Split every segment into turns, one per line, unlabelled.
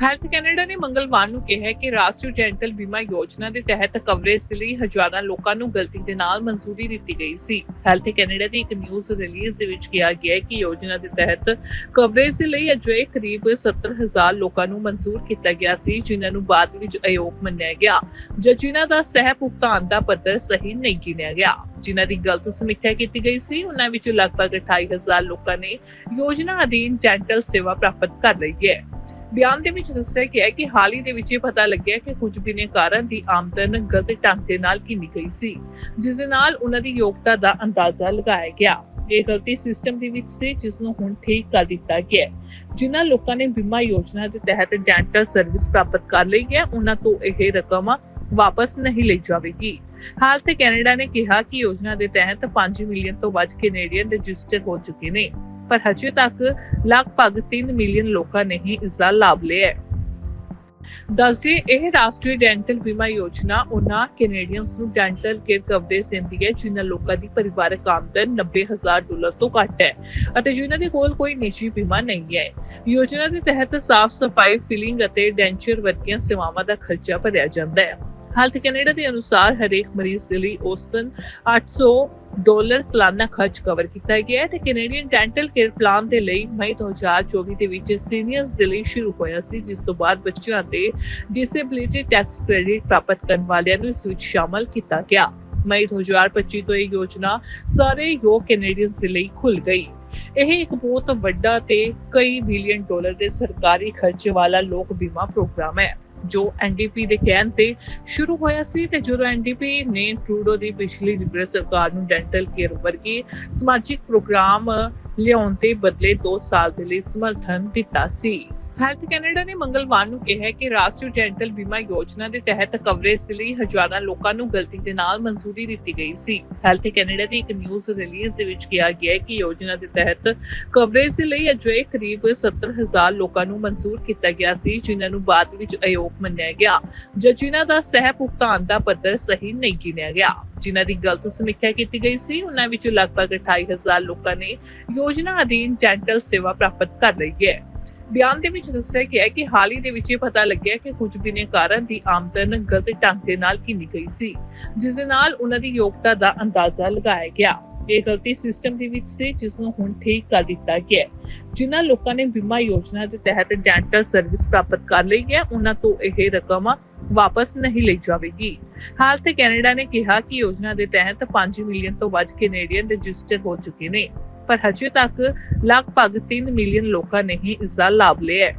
Health Canada ਨੇ ਮੰਗਲਵਾਰ ਨੂੰ ਕਿਹਾ ਕਿ ਰਾਸ਼ਟਰੀ ਡੈਂਟਲ ਬੀਮਾ ਯੋਜਨਾ ਦੇ ਤਹਿਤ ਕਵਰੇਜ ਦੇ ਲਈ ਹਜ਼ਾਰਾਂ ਲੋਕਾਂ ਨੂੰ ਗਲਤੀ ਦੇ ਨਾਲ ਮਨਜ਼ੂਰੀ ਦਿੱਤੀ ਗਈ ਸੀ। ਹੈਲਥ ਕੈਨੇਡਾ ਦੀ ਇੱਕ ਨਿਊਜ਼ ਰਿਲੀਜ਼ ਦੇ ਵਿੱਚ ਕਿਹਾ ਗਿਆ ਹੈ ਕਿ ਯੋਜਨਾ ਦੇ ਤਹਿਤ ਕਵਰੇਜ ਦੇ ਲਈ ਅਜੇ ਕਰੀਬ 70000 ਲੋਕਾਂ ਨੂੰ ਮਨਜ਼ੂਰ ਕੀਤਾ ਗਿਆ ਸੀ, ਜਿਨ੍ਹਾਂ ਨੂੰ ਬਾਅਦ ਵਿੱਚ ਅਯੋਗ ਮੰਨਿਆ ਗਿਆ ਜਾਂ ਜਿਨ੍ਹਾਂ ਦਾ ਸਹਿ ਭੁਗਤਾਨ ਦਾ ਪੱਧਰ ਸਹੀ ਨਹੀਂ ਗਿਣਿਆ ਗਿਆ। ਜਿਨ੍ਹਾਂ ਦੀ ਗਲਤ ਸਮੀਖਿਆ ਕੀਤੀ ਗਈ ਸੀ, ਉਹਨਾਂ ਵਿੱਚ ਲਗਭਗ 28000 ਲੋਕਾਂ ਨੇ ਯੋਜਨਾ ਅਧੀਨ ਡੈਂਟਲ ਸੇਵਾ ਪ੍ਰਾਪਤ ਕਰ ਲਈ ਹੈ। ਬਿਆਨ ਦੇ ਵਿੱਚ ਦੱਸਿਆ ਗਿਆ ਹੈ ਕਿ ਹਾਲ ਹੀ ਦੇ ਵਿੱਚ ਇਹ ਪਤਾ ਲੱਗਿਆ ਕਿ ਕੁਝ ਬਿਨੇਕਾਰਾਂ ਦੀ ਆਮਦਨ ਗਲਤ ਢੰਗ ਦੇ ਨਾਲ ਗਿਣੀ ਗਈ ਸੀ, ਜਿਸ ਦੇ ਨਾਲ ਉਹਨਾਂ ਦੀ ਯੋਗਤਾ ਦਾ ਅੰਦਾਜ਼ਾ ਲਗਾਇਆ ਗਿਆ। ਇਹ ਗਲਤੀ ਸਿਸਟਮ ਦੇ ਵਿੱਚ ਸੀ, ਜਿਸ ਨੂੰ ਹੁਣ ਠੀਕ ਕਰ ਦਿੱਤਾ ਗਿਆ ਜਿਨ੍ਹਾਂ ਲੋਕਾਂ ਨੇ ਬੀਮਾ ਯੋਜਨਾ ਦੇ ਤਹਿਤ ਡੈਂਟਲ ਸਰਵਿਸ ਪ੍ਰਾਪਤ ਕਰ ਲਈ ਹੈ, ਉਹਨਾਂ ਤੋਂ ਇਹ ਰਕਮ ਵਾਪਸ ਨਹੀਂ ਲਈ ਜਾਵੇਗੀ। ਹਾਲ ਤੇ ਕੈਨੇਡਾ ਨੇ ਕਿਹਾ ਕਿ ਯੋਜਨਾ ਦੇ ਤਹਿਤ 5 ਮਿਲੀਅਨ ਤੋਂ ਵੱਧ ਕੈਨੇਡੀਅਨ ਰਜਿਸਟਰ ਹੋ ਚੁੱਕੇ ਨੇ। ਪਰ ਹਜੇ ਤੱਕ ਲਗਭਗ 3 ਮਿਲੀਅਨ ਲੋਕਾਂ ਨੇ ਹੀ ਇਸ ਦਾ ਲਾਭ ਲਿਆ ਹੈ। ਦੱਸਦੇ, ਇਹ ਰਾਸ਼ਟਰੀ ਡੈਂਟਲ ਬੀਮਾ ਯੋਜਨਾ ਉਹਨਾਂ ਕੈਨੇਡੀਅਨਸ ਨੂੰ ਡੈਂਟਲ ਕੇਅਰ ਕਵਰੇਜ ਦਿੰਦੀ ਹੈ, ਜਿਨ੍ਹਾਂ ਲੋਕਾਂ ਦੀ ਪਰਿਵਾਰਕ ਆਮਦਨ 90000 ਡਾਲਰ ਤੋਂ ਘੱਟ ਹੈ ਅਤੇ ਜਿਨ੍ਹਾਂ ਦੇ ਕੋਲ ਕੋਈ ਨਿੱਜੀ ਬੀਮਾ ਨਹੀਂ ਹੈ। ਯੋਜਨਾ ਦੇ ਤਹਿਤ ਸਾਫ਼ ਸਫ਼ਾਈ ਫਿਲਿੰਗ ਅਤੇ ਡੈਂਚਰ ਵਰਗੀਆਂ ਸੇਵਾਵਾਂ ਦਾ ਖਰਚਾ ਭਰਿਆ ਜਾਂਦਾ ਹੈ। ਹੈਲਥ ਕੈਨੇਡਾ ਦੇ ਅਨੁਸਾਰ ਹਰੇਕ ਮਰੀਜ਼ ਦੇ ਲਈ ਔਸਤਨ 800 ਡਾਲਰ ਸਾਲਾਨਾ ਖਰਚ ਕਵਰ ਕੀਤਾ ਗਿਆ ਹੈ ਤੇ ਕੈਨੇਡੀਅਨ ਡੈਂਟਲ ਕੇਅਰ ਪਲਾਨ ਦੇ ਲਈ ਮਈ 2024 ਦੇ ਵਿੱਚ ਸੀਨੀਅਰਸ ਦੇ ਲਈ ਸ਼ੁਰੂ ਹੋਇਆ ਸੀ, ਜਿਸ ਤੋਂ ਬਾਅਦ ਬੱਚਿਆਂ ਤੇ ਡਿਸੇਬਿਲਿਟੀ ਟੈਕਸ ਕ੍ਰੈਡਿਟ ਪ੍ਰਾਪਤ ਕਰਨ ਵਾਲਿਆਂ ਨੂੰ ਇਸ ਵਿੱਚ ਸ਼ਾਮਲ ਕੀਤਾ ਗਿਆ। ਮਈ 2025 ਤੋਂ ਇਹ ਯੋਜਨਾ ਸਾਰੇ ਯੋਗ ਕੈਨੇਡੀਅਨਸ ਦੇ ਲਈ ਖੁੱਲ ਗਈ। ਇਹ ਇੱਕ ਬਹੁਤ ਵੱਡਾ ਤੇ ਕਈ ਬਿਲੀਅਨ ਡਾਲਰ ਦੇ ਸਰਕਾਰੀ ਖਰਚੇ ਵਾਲਾ ਲੋਕ ਬੀਮਾ ਪ੍ਰੋਗਰਾਮ ਹੈ। ਜੋ ਐਨਡੀਪੀ ਦੇ ਕਹਿਣ ਤੇ ਸ਼ੁਰੂ ਹੋਇਆ ਸੀ ਤੇ ਜਦੋਂ ਐਨਡੀਪੀ ਨੇ ਟਰੂਡੋ ਦੀ ਪਿਛਲੀ ਲਿਬਰਲ ਸਰਕਾਰ ਨੂੰ ਡੈਂਟਲ ਕੇਅਰ ਵਰਗੀ ਸਮਾਜਿਕ ਪ੍ਰੋਗਰਾਮ ਲਿਆਉਣ ਦੇ ਬਦਲੇ 2 ਸਾਲ ਦੇ ਲਈ ਸਮਰਥਨ ਦਿੱਤਾ ਸੀ। ਹੈਲਥ ਕੈਨੇਡਾ ਨੇ ਮੰਗਲਵਾਰ ਨੂੰ ਕਿਹਾ ਕਿ ਰਾਸ਼ਟਰੀ ਡੈਂਟਲ ਬੀਮਾ ਯੋਜਨਾ ਦੇ ਤਹਿਤ ਕਵਰੇਜ ਦੇ ਲਈ ਹਜ਼ਾਰਾਂ ਲੋਕਾਂ ਨੂੰ ਗਲਤੀ ਦੇ ਨਾਲ ਮਨਜ਼ੂਰੀ ਦਿੱਤੀ ਗਈ ਸੀ। ਹੈਲਥ ਕੈਨੇਡਾ ਦੀ ਇੱਕ ਨਿਊਜ਼ ਰਿਲੀਜ਼ ਦੇ ਵਿੱਚ ਕਿਹਾ ਗਿਆ ਹੈ ਕਿ ਯੋਜਨਾ ਦੇ ਤਹਿਤ ਕਵਰੇਜ ਦੇ ਲਈ ਅਜੇ ਕਰੀਬ 70000 ਲੋਕਾਂ ਨੂੰ ਮਨਜ਼ੂਰ ਕੀਤਾ ਗਿਆ ਸੀ, ਜਿਨ੍ਹਾਂ ਨੂੰ ਬਾਅਦ ਵਿੱਚ ਅਯੋਗ ਮੰਨਿਆ ਗਿਆ ਜਾਂ ਜਿਨ੍ਹਾਂ ਦਾ ਸਹਿ ਭੁਗਤਾਨ ਦਾ ਪੱਧਰ ਸਹੀ ਨਹੀਂ ਗਿਣਿਆ ਗਿਆ। ਜਿਨ੍ਹਾਂ ਦੀ ਗਲਤ ਸਮੀਖਿਆ ਕੀਤੀ ਗਈ ਸੀ, ਉਹਨਾਂ ਵਿੱਚ ਲਗਭਗ 28000 ਲੋਕਾਂ ਨੇ ਯੋਜਨਾ ਅਧੀਨ ਡੈਂਟਲ ਸੇਵਾ ਪ੍ਰਾਪਤ ਕਰ ਲਈ ਹੈ। ਬਿਆਨ ਦੇ ਵਿੱਚ ਦੱਸਿਆ ਗਿਆ ਹੈ ਕਿ ਹਾਲ ਹੀ ਦੇ ਵਿੱਚ ਇਹ ਪਤਾ ਲੱਗਿਆ ਕਿ ਕੁਝ ਬਿਨੇਕਾਰਾਂ ਦੀ ਆਮਦਨ ਗਲਤ ਢੰਗ ਦੇ ਨਾਲ ਗਿਣੀ ਗਈ ਸੀ, ਜਿਸ ਦੇ ਨਾਲ ਉਹਨਾਂ ਦੀ ਯੋਗਤਾ ਦਾ ਅੰਦਾਜ਼ਾ ਲਗਾਇਆ ਗਿਆ। ਇਹ ਗਲਤੀ ਸਿਸਟਮ ਦੇ ਵਿੱਚ ਸੀ, ਜਿਸ ਨੂੰ ਹੁਣ ਠੀਕ ਕਰ ਦਿੱਤਾ ਗਿਆ ਜਿਨ੍ਹਾਂ ਲੋਕਾਂ ਨੇ ਬੀਮਾ ਯੋਜਨਾ ਦੇ ਤਹਿਤ ਡੈਂਟਲ ਸਰਵਿਸ ਪ੍ਰਾਪਤ ਕਰ ਲਈ ਹੈ, ਉਹਨਾਂ ਤੋਂ ਇਹ ਰਕਮ ਵਾਪਸ ਨਹੀਂ ਲਈ ਜਾਵੇਗੀ। ਹਾਲ ਤੇ ਕੈਨੇਡਾ ਨੇ ਕਿਹਾ ਕਿ ਯੋਜਨਾ ਦੇ ਤਹਿਤ 5 ਮਿਲੀਅਨ ਤੋਂ ਵੱਧ ਕੈਨੇਡੀਅਨ ਰਜਿਸਟਰ ਹੋ ਚੁੱਕੇ ਨੇ। ਪਰ ਹਜੇ ਤੱਕ ਲਗਭਗ 3 ਮਿਲੀਅਨ ਲੋਕਾਂ ਨੇ ਹੀ ਇਸ ਦਾ ਲਾਭ ਲਿਆ ਹੈ।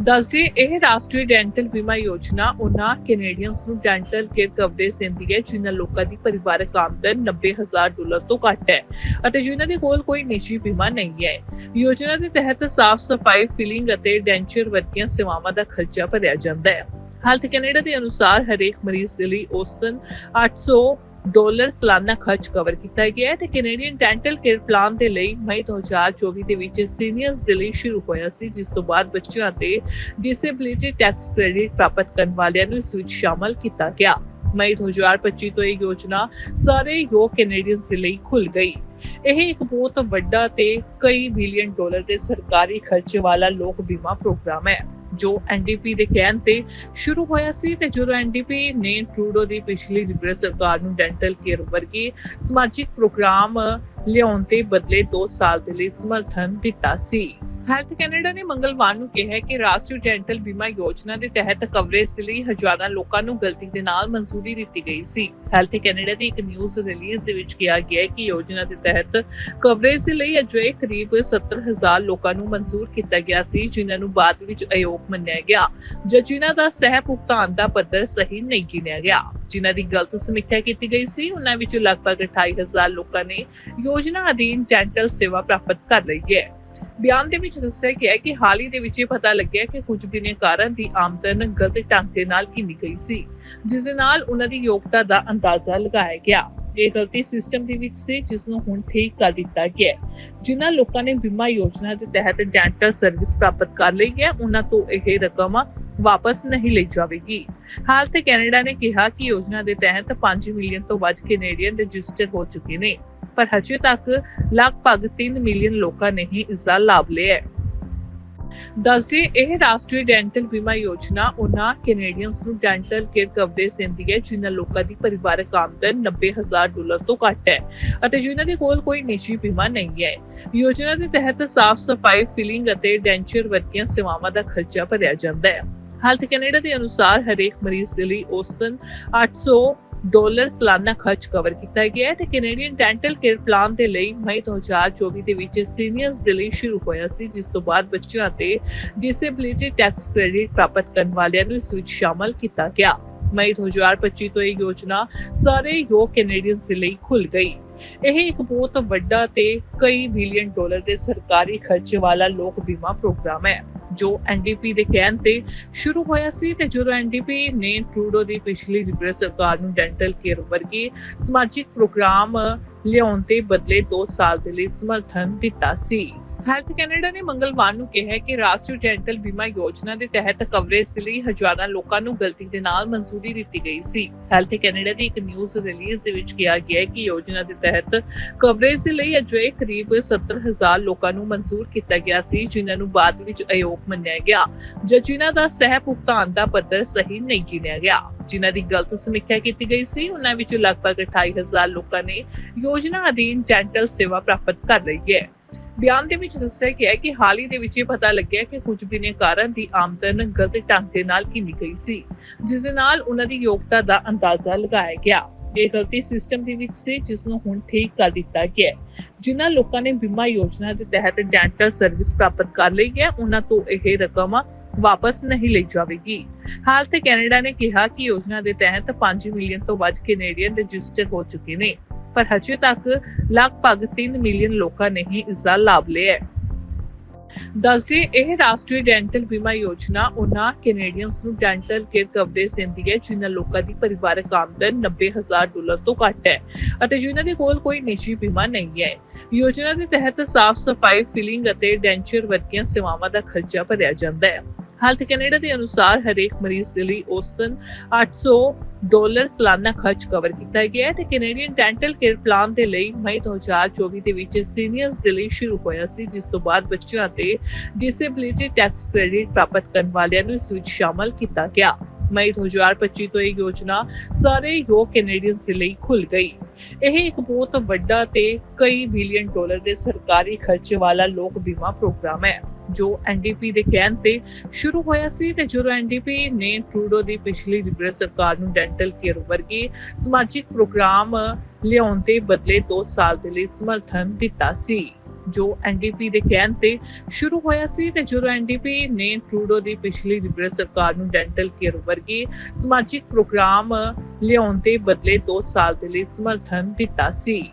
ਦੱਸਦੇ, ਇਹ ਰਾਸ਼ਟਰੀ ਡੈਂਟਲ ਬੀਮਾ ਯੋਜਨਾ ਉਹਨਾਂ ਕੈਨੇਡੀਅਨਸ ਨੂੰ ਡੈਂਟਲ ਕੇਅਰ ਕਵਰੇਜ ਦਿੰਦੀ ਹੈ, ਜਿਨ੍ਹਾਂ ਲੋਕਾਂ ਦੀ ਪਰਿਵਾਰਕ ਆਮਦਨ 90000 ਡਾਲਰ ਤੋਂ ਘੱਟ ਹੈ ਅਤੇ ਜਿਨ੍ਹਾਂ ਦੇ ਕੋਲ ਕੋਈ ਨਿੱਜੀ ਬੀਮਾ ਨਹੀਂ ਹੈ। ਯੋਜਨਾ ਦੇ ਤਹਿਤ ਸਾਫ਼ ਸਫ਼ਾਈ ਫਿਲਿੰਗ ਅਤੇ ਡੈਂਚਰ ਵਰਗੀਆਂ ਸੇਵਾਵਾਂ ਦਾ ਖਰਚਾ ਭਰਿਆ ਜਾਂਦਾ ਹੈ। ਹੈਲਥ ਕੈਨੇਡਾ ਦੇ ਅਨੁਸਾਰ ਹਰੇਕ ਮਰੀਜ਼ ਦੇ ਲਈ ਔਸਤਨ 800 ਡਾਲਰ ਸਾਲਾਨਾ ਖਰਚ ਕਵਰ ਕੀਤਾ ਗਿਆ ਹੈ ਤੇ ਕੈਨੇਡੀਅਨ ਡੈਂਟਲ ਕੇਅਰ ਪਲਾਨ ਦੇ ਲਈ ਮਈ 2024 ਦੇ ਵਿੱਚ ਸੀਨੀਅਰਸ ਦੇ ਲਈ ਸ਼ੁਰੂ ਹੋਇਆ ਸੀ, ਜਿਸ ਤੋਂ ਬਾਅਦ ਬੱਚਿਆਂ ਤੇ ਡਿਸੇਬਿਲਿਟੀ ਟੈਕਸ ਕ੍ਰੈਡਿਟ ਪ੍ਰਾਪਤ ਕਰਨ ਵਾਲਿਆਂ ਨੂੰ ਇਸ ਵਿੱਚ ਸ਼ਾਮਲ ਕੀਤਾ ਗਿਆ। ਮਈ 2025 ਤੋਂ ਇਹ ਯੋਜਨਾ ਸਾਰੇ ਯੋਗ ਕੈਨੇਡੀਅਨਸ ਦੇ ਲਈ ਖੁੱਲ ਗਈ। ਇਹ ਇੱਕ ਬਹੁਤ ਵੱਡਾ ਤੇ ਕਈ ਬਿਲੀਅਨ ਡਾਲਰ ਦੇ ਸਰਕਾਰੀ ਖਰਚੇ ਵਾਲਾ ਲੋਕ ਬੀਮਾ ਪ੍ਰੋਗਰਾਮ ਹੈ। ਜੋ ਐਨਡੀਪੀ ਦੇ ਕਹਿਣ ਤੇ ਸ਼ੁਰੂ ਹੋਇਆ ਸੀ ਤੇ ਜਦੋਂ ਐਨਡੀਪੀ ਨੇ ਟਰੂਡੋ ਦੀ ਪਿਛਲੀ ਲਿਬਰਲ ਸਰਕਾਰ ਨੂੰ ਡੈਂਟਲ ਕੇਅਰ ਵਰਗੀ ਸਮਾਜਿਕ ਪ੍ਰੋਗਰਾਮ ਲਿਆਉਣ ਦੇ ਬਦਲੇ 2 ਸਾਲ ਦੇ ਲਈ ਸਮਰਥਨ ਦਿੱਤਾ ਸੀ। ਹੈਲਥ ਕੈਨੇਡਾ ਨੇ ਮੰਗਲਵਾਰ ਨੂੰ ਕਿਹਾ ਕਿ ਰਾਸ਼ਟਰੀ ਡੈਂਟਲ ਬੀਮਾ ਯੋਜਨਾ ਦੇ ਤਹਿਤ ਕਵਰੇਜ ਦੇ ਲਈ ਹਜ਼ਾਰਾਂ ਲੋਕਾਂ ਨੂੰ ਗਲਤੀ ਦੇ ਨਾਲ ਮਨਜ਼ੂਰੀ ਦਿੱਤੀ ਗਈ ਸੀ। ਹੈਲਥ ਕੈਨੇਡਾ ਦੀ ਇੱਕ ਨਿਊਜ਼ ਰਿਲੀਜ਼ ਦੇ ਵਿੱਚ ਕਿਹਾ ਗਿਆ ਹੈ ਕਿ ਯੋਜਨਾ ਦੇ ਤਹਿਤ ਕਵਰੇਜ ਦੇ ਲਈ ਅਜੇ ਕਰੀਬ 70000 ਲੋਕਾਂ ਨੂੰ ਮਨਜ਼ੂਰ ਕੀਤਾ ਗਿਆ ਸੀ, ਜਿਨ੍ਹਾਂ ਨੂੰ ਬਾਅਦ ਵਿੱਚ ਅਯੋਗ ਮੰਨਿਆ ਗਿਆ, ਜਾਂ ਜਿਨ੍ਹਾਂ ਦਾ ਸਹਿ ਭੁਗਤਾਨ ਦਾ ਪੱਧਰ ਸਹੀ ਨਹੀਂ ਗਿਣਿਆ ਗਿਆ। ਜਿਨ੍ਹਾਂ ਦੀ ਗਲਤ ਸਮੀਖਿਆ ਕੀਤੀ ਗਈ ਸੀ, ਉਹਨਾਂ ਵਿੱਚ ਲਗਭਗ 28000 ਲੋਕਾਂ ਨੇ ਯੋਜਨਾ ਅਧੀਨ ਡੈਂਟਲ ਸੇਵਾ ਪ੍ਰਾਪਤ ਕਰ ਲਈ ਹੈ। ਬਿਆਨ ਦੇ ਵਿੱਚ ਦੱਸਿਆ ਗਿਆ ਹੈ ਕਿ ਹਾਲ ਹੀ ਦੇ ਵਿੱਚ ਇਹ ਪਤਾ ਲੱਗਿਆ ਕਿ ਕੁਝ ਬਿਨੇਕਾਰਾਂ ਦੀ ਆਮਦਨ ਗਲਤ ਢੰਗ ਦੇ ਨਾਲ ਕੀਤੀ ਗਈ ਸੀ, ਜਿਸ ਦੇ ਨਾਲ ਉਹਨਾਂ ਦੀ ਯੋਗਤਾ ਦਾ ਅੰਦਾਜ਼ਾ ਲਗਾਇਆ ਗਿਆ। ਇਹ ਗਲਤੀ ਸਿਸਟਮ ਦੇ ਵਿੱਚ ਸੀ ਜਿਸ ਨੂੰ ਹੁਣ ਠੀਕ ਕਰ ਦਿੱਤਾ ਗਿਆ ਜਿਨ੍ਹਾਂ ਲੋਕਾਂ ਨੇ ਬੀਮਾ ਯੋਜਨਾ ਦੇ ਤਹਿਤ ਡੈਂਟਲ ਸਰਵਿਸ ਪ੍ਰਾਪਤ ਕਰ ਲਈ ਹੈ, ਉਹਨਾਂ ਤੋਂ ਇਹ ਰਕਮ ਵਾਪਸ ਨਹੀਂ ਲਈ ਜਾਵੇਗੀ। ਹਾਲ ਤੇ ਕੈਨੇਡਾ ਨੇ ਕਿਹਾ ਕਿ ਯੋਜਨਾ ਦੇ ਤਹਿਤ 5 ਮਿਲੀਅਨ ਤੋਂ ਵੱਧ ਕੈਨੇਡੀਅਨ ਰਜਿਸਟਰ ਹੋ ਚੁੱਕੇ ਨੇ, ਪਰ ਹਜੇ ਤੱਕ ਲਗਭਗ 3 ਮਿਲੀਅਨ ਲੋਕਾਂ ਨੇ ਹੀ ਇਸ ਦਾ ਲਾਭ ਲਿਆ ਹੈ। ਦੱਸਦੇ ਇਹ ਰਾਸ਼ਟਰੀ ਡੈਂਟਲ ਬੀਮਾ ਯੋਜਨਾ ਉਹਨਾਂ ਕੈਨੇਡੀਅਨਸ ਨੂੰ ਡੈਂਟਲ ਕੇਅਰ ਕਵਰੇਜ ਦਿੰਦੀ ਹੈ, ਜਿਨ੍ਹਾਂ ਲੋਕਾਂ ਦੀ ਪਰਿਵਾਰਕ ਆਮਦਨ 90000 ਡਾਲਰ ਤੋਂ ਘੱਟ ਹੈ ਅਤੇ ਜਿਨ੍ਹਾਂ ਦੇ ਕੋਲ ਕੋਈ ਨਿੱਜੀ ਬੀਮਾ ਨਹੀਂ ਹੈ। ਯੋਜਨਾ ਦੇ ਤਹਿਤ ਸਾਫ਼ ਸਫ਼ਾਈ ਫਿਲਿੰਗ ਅਤੇ ਡੈਂਚਰ ਵਰਗੀਆਂ ਸੇਵਾਵਾਂ ਦਾ ਖਰਚਾ ਭਰਿਆ ਜਾਂਦਾ ਹੈ। ਹੈਲਥ ਕੈਨੇਡਾ ਦੇ ਅਨੁਸਾਰ ਹਰੇਕ ਮਰੀਜ਼ ਦੇ ਲਈ ਔਸਤਨ 800 ਡਾਲਰ ਸਾਲਾਨਾ ਖਰਚ ਕਵਰ ਕੀਤਾ ਗਿਆ ਹੈ ਤੇ ਕੈਨੇਡੀਅਨ ਡੈਂਟਲ ਕੇਅਰ ਪਲਾਨ ਦੇ ਲਈ ਮਈ 2024 ਦੇ ਵਿੱਚ ਸੀਨੀਅਰਸ ਦੇ ਲਈ ਸ਼ੁਰੂ ਹੋਇਆ ਸੀ, ਜਿਸ ਤੋਂ ਬਾਅਦ ਬੱਚਿਆਂ ਤੇ ਡਿਸੇਬਿਲਿਟੀ ਟੈਕਸ ਕ੍ਰੈਡਿਟ ਪ੍ਰਾਪਤ ਕਰਨ ਵਾਲਿਆਂ ਨੂੰ ਇਸ ਵਿੱਚ ਸ਼ਾਮਲ ਕੀਤਾ ਗਿਆ। ਮਈ 2025 ਤੋਂ ਇਹ ਯੋਜਨਾ ਸਾਰੇ ਯੋਗ ਕੈਨੇਡੀਅਨਸ ਦੇ ਲਈ ਖੁੱਲ ਗਈ। ਇਹ ਇੱਕ ਬਹੁਤ ਵੱਡਾ ਤੇ ਕਈ ਬਿਲੀਅਨ ਡਾਲਰ ਦੇ ਸਰਕਾਰੀ ਖਰਚੇ ਵਾਲਾ ਲੋਕ ਬੀਮਾ ਪ੍ਰੋਗਰਾਮ ਹੈ। ਜੋ ਐਨਡੀਪੀ ਦੇ ਕਹਿਣ ਤੇ ਸ਼ੁਰੂ ਹੋਇਆ ਸੀ ਤੇ ਜਦੋਂ ਐਨਡੀਪੀ ਨੇ ਟਰੂਡੋ ਦੀ ਪਿਛਲੀ ਲਿਬਰਲ ਸਰਕਾਰ ਨੂੰ ਡੈਂਟਲ ਕੇਅਰ ਵਰਗੀ ਸਮਾਜਿਕ ਪ੍ਰੋਗਰਾਮ ਲਿਆਉਣ ਦੇ ਬਦਲੇ 2 ਸਾਲ ਦੇ ਲਈ ਸਮਰਥਨ ਦਿੱਤਾ ਸੀ। ਹੈਲਥ ਕੈਨੇਡਾ ਨੇ ਮੰਗਲਵਾਰ ਨੂੰ ਕਿਹਾ ਕਿ ਰਾਸ਼ਟਰੀ ਡੈਂਟਲ ਬੀਮਾ ਯੋਜਨਾ ਦੇ ਤਹਿਤ ਕਵਰੇਜ ਦੇ ਲਈ ਹਜ਼ਾਰਾਂ ਲੋਕਾਂ ਨੂੰ ਗਲਤੀ ਦੇ ਨਾਲ ਮਨਜ਼ੂਰੀ ਦਿੱਤੀ ਗਈ ਸੀ। ਹੈਲਥ ਕੈਨੇਡਾ ਦੀ ਇੱਕ ਨਿਊਜ਼ ਰਿਲੀਜ਼ ਦੇ ਵਿੱਚ ਕਿਹਾ ਗਿਆ ਹੈ ਕਿ ਯੋਜਨਾ ਦੇ ਤਹਿਤ ਕਵਰੇਜ ਦੇ ਲਈ ਅਜੇ ਕਰੀਬ 70000 ਲੋਕਾਂ ਨੂੰ ਮਨਜ਼ੂਰ ਕੀਤਾ ਗਿਆ ਸੀ, ਜਿਨ੍ਹਾਂ ਨੂੰ ਬਾਅਦ ਵਿੱਚ ਅਯੋਗ ਮੰਨਿਆ ਗਿਆ ਜਾਂ ਜਿਨ੍ਹਾਂ ਦਾ ਸਹਿ ਭੁਗਤਾਨ ਦਾ ਪੱਧਰ ਸਹੀ ਨਹੀਂ ਗਿਣਿਆ ਗਿਆ। ਜਿਨ੍ਹਾਂ ਦੀ ਗਲਤ ਸਮੀਖਿਆ ਕੀਤੀ ਗਈ ਸੀ, ਉਹਨਾਂ ਵਿੱਚ ਲਗਭਗ 28000 ਲੋਕਾਂ ਨੇ ਯੋਜਨਾ ਅਧੀਨ ਡੈਂਟਲ ਸੇਵਾ ਪ੍ਰਾਪਤ ਕਰ ਲਈ ਹੈ। ਬਿਆਨ ਦੇ ਵਿੱਚ ਦੱਸਿਆ ਗਿਆ ਹੈ ਕਿ ਹਾਲ ਹੀ ਦੇ ਵਿੱਚ ਇਹ ਪਤਾ ਲੱਗਿਆ ਕਿ ਕੁਝ ਬਿਨੇਕਾਰਾਂ ਦੀ ਆਮਦਨ ਗਲਤ ਢੰਗ ਦੇ ਨਾਲ ਗਿਣੀ ਗਈ ਸੀ, ਜਿਸ ਦੇ ਨਾਲ ਉਹਨਾਂ ਦੀ ਯੋਗਤਾ ਦਾ ਅੰਦਾਜ਼ਾ ਲਗਾਇਆ ਗਿਆ। ਇਹ ਗਲਤੀ ਸਿਸਟਮ ਦੇ ਵਿੱਚ ਸੀ, ਜਿਸ ਨੂੰ ਹੁਣ ਠੀਕ ਕਰ ਦਿੱਤਾ ਗਿਆ ਜਿਨ੍ਹਾਂ ਲੋਕਾਂ ਨੇ ਬੀਮਾ ਯੋਜਨਾ ਦੇ ਤਹਿਤ ਡੈਂਟਲ ਸਰਵਿਸ ਪ੍ਰਾਪਤ ਕਰ ਲਈ ਹੈ, ਉਹਨਾਂ ਤੋਂ ਇਹ ਰਕਮ ਵਾਪਸ ਨਹੀਂ ਲਈ ਜਾਵੇਗੀ। ਹਾਲ ਤੇ ਕੈਨੇਡਾ ਨੇ ਕਿਹਾ ਕਿ ਯੋਜਨਾ ਦੇ ਤਹਿਤ 5 ਮਿਲੀਅਨ ਤੋਂ ਵੱਧ ਕੈਨੇਡੀਅਨ ਰਜਿਸਟਰ ਹੋ ਚੁੱਕੇ ਨੇ। ਪਰ ਹਜੇ ਤੱਕ ਲਗਭਗ 3 ਮਿਲੀਅਨ ਲੋਕਾਂ ਨੇ ਹੀ ਇਸ ਦਾ ਲਾਭ ਲਿਆ ਹੈ। ਦੱਸਦੇ ਇਹ ਰਾਸ਼ਟਰੀ ਡੈਂਟਲ ਬੀਮਾ ਯੋਜਨਾ ਉਹਨਾਂ ਕੈਨੇਡੀਅਨਸ ਨੂੰ ਡੈਂਟਲ ਕੇਅਰ ਕਵਰੇਜ ਦਿੰਦੀ ਹੈ, ਜਿਨ੍ਹਾਂ ਲੋਕਾਂ ਦੀ ਪਰਿਵਾਰਕ ਆਮਦਨ 90000 ਡਾਲਰ ਤੋਂ ਘੱਟ ਹੈ ਅਤੇ ਜਿਨ੍ਹਾਂ ਦੇ ਕੋਲ ਕੋਈ ਨਿੱਜੀ ਬੀਮਾ ਨਹੀਂ ਹੈ। ਯੋਜਨਾ ਦੇ ਤਹਿਤ ਸਾਫ਼ ਸਫ਼ਾਈ, ਫਿਲਿੰਗ ਅਤੇ ਡੈਂਚਰ ਵਰਗੀਆਂ ਸੇਵਾਵਾਂ ਦਾ ਖਰਚਾ ਭਰਿਆ ਜਾਂਦਾ ਹੈ। ਹੈਲਥ ਕੈਨੇਡਾ ਦੇ ਅਨੁਸਾਰ ਹਰੇਕ ਮਰੀਜ਼ ਦੇ ਲਈ ਔਸਤਨ 800 ਡਾਲਰ ਸਾਲਾਨਾ ਖਰਚ ਕਵਰ ਕੀਤਾ ਗਿਆ ਹੈ ਤੇ ਕੈਨੇਡੀਅਨ ਡੈਂਟਲ ਕੇਅਰ ਪਲਾਨ ਦੇ ਲਈ ਮਈ 2024 ਦੇ ਵਿੱਚ ਸੀਨੀਅਰਸ ਦੇ ਲਈ ਸ਼ੁਰੂ ਹੋਇਆ ਸੀ, ਜਿਸ ਤੋਂ ਬਾਅਦ ਬੱਚਿਆਂ ਤੇ ਡਿਸੇਬਿਲਿਟੀ ਟੈਕਸ ਕ੍ਰੈਡਿਟ ਪ੍ਰਾਪਤ ਕਰਨ ਵਾਲਿਆਂ ਨੂੰ ਇਸ ਵਿੱਚ ਸ਼ਾਮਲ ਕੀਤਾ ਗਿਆ। ਮਈ 2025 ਤੋਂ ਇਹ ਯੋਜਨਾ ਸਾਰੇ ਯੋਗ ਕੈਨੇਡੀਅਨਸ ਦੇ ਲਈ ਖੁੱਲ ਗਈ। ਇਹ ਇੱਕ ਬਹੁਤ ਵੱਡਾ ਤੇ ਕਈ ਬਿਲੀਅਨ ਡਾਲਰ ਦੇ ਸਰਕਾਰੀ ਖਰਚੇ ਵਾਲਾ ਲੋਕ ਬੀਮਾ ਪ੍ਰੋਗਰਾਮ ਹੈ, ਜੋ ਐਨਡੀਪੀ ਦੇ ਕਹਿਣ ਤੇ ਸ਼ੁਰੂ ਹੋਇਆ ਸੀ ਤੇ ਜਦੋਂ ਐਨਡੀਪੀ ਨੇ ਟਰੂਡੋ ਦੀ ਪਿਛਲੀ ਲਿਬਰਲ ਸਰਕਾਰ ਨੂੰ ਡੈਂਟਲ ਕੇਅਰ ਵਰਗੀ ਸਮਾਜਿਕ ਪ੍ਰੋਗਰਾਮ ਲਿਆਉਣ ਦੇ ਬਦਲੇ 2 ਸਾਲ ਦੇ ਲਈ ਸਮਰਥਨ ਦਿੱਤਾ ਸੀ। ਜੋ ਐਨਡੀਪੀ ਦੇ ਕਹਿਣ ਤੇ ਸ਼ੁਰੂ ਹੋਇਆ ਸੀ ਤੇ ਜਦੋਂ ਐਨਡੀਪੀ ਨੇ ਟਰੂਡੋ ਦੀ ਪਿਛਲੀ ਲਿਬਰਲ ਸਰਕਾਰ ਨੂੰ ਡੈਂਟਲ ਕੇਅਰ ਵਰਗੀ ਸਮਾਜਿਕ ਪ੍ਰੋਗਰਾਮ ਲਿਆਉਣ ਦੇ ਬਦਲੇ 2 ਸਾਲ ਦੇ ਲਈ ਸਮਰਥਨ ਦਿੱਤਾ ਸੀ।